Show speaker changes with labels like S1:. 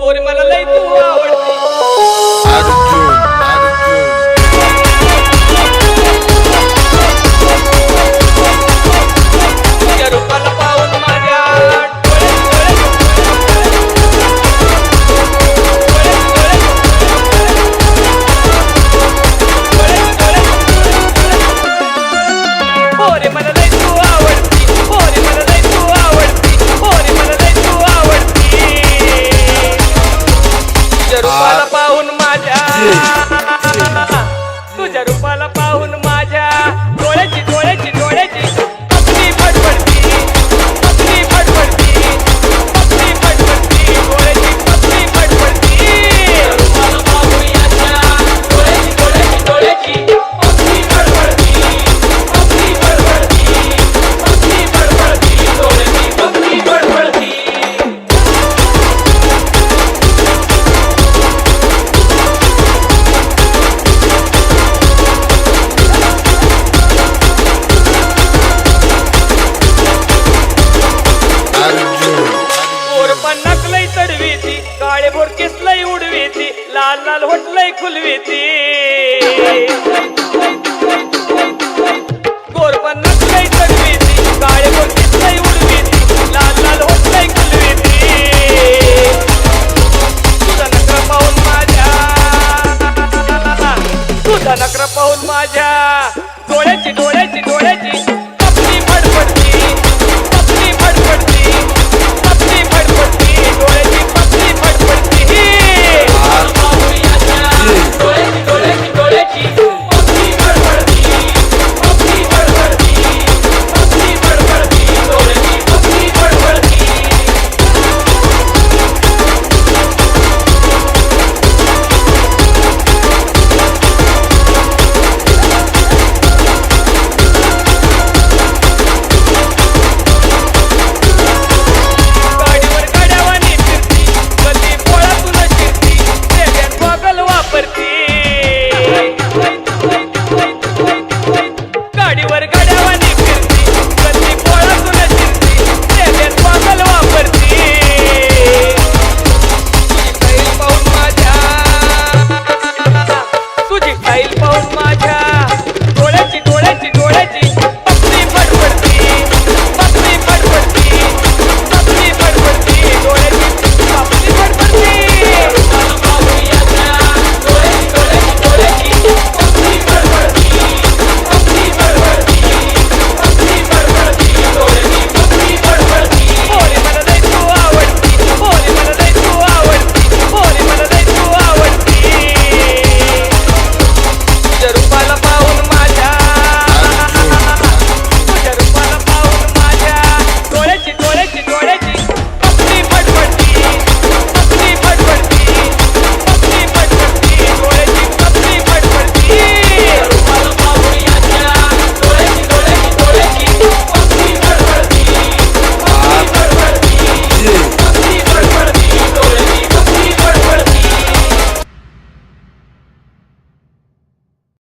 S1: ஒரு மலை तुझ्या रूपाला पाहून लाल होटलय खुलवी ती गोरपण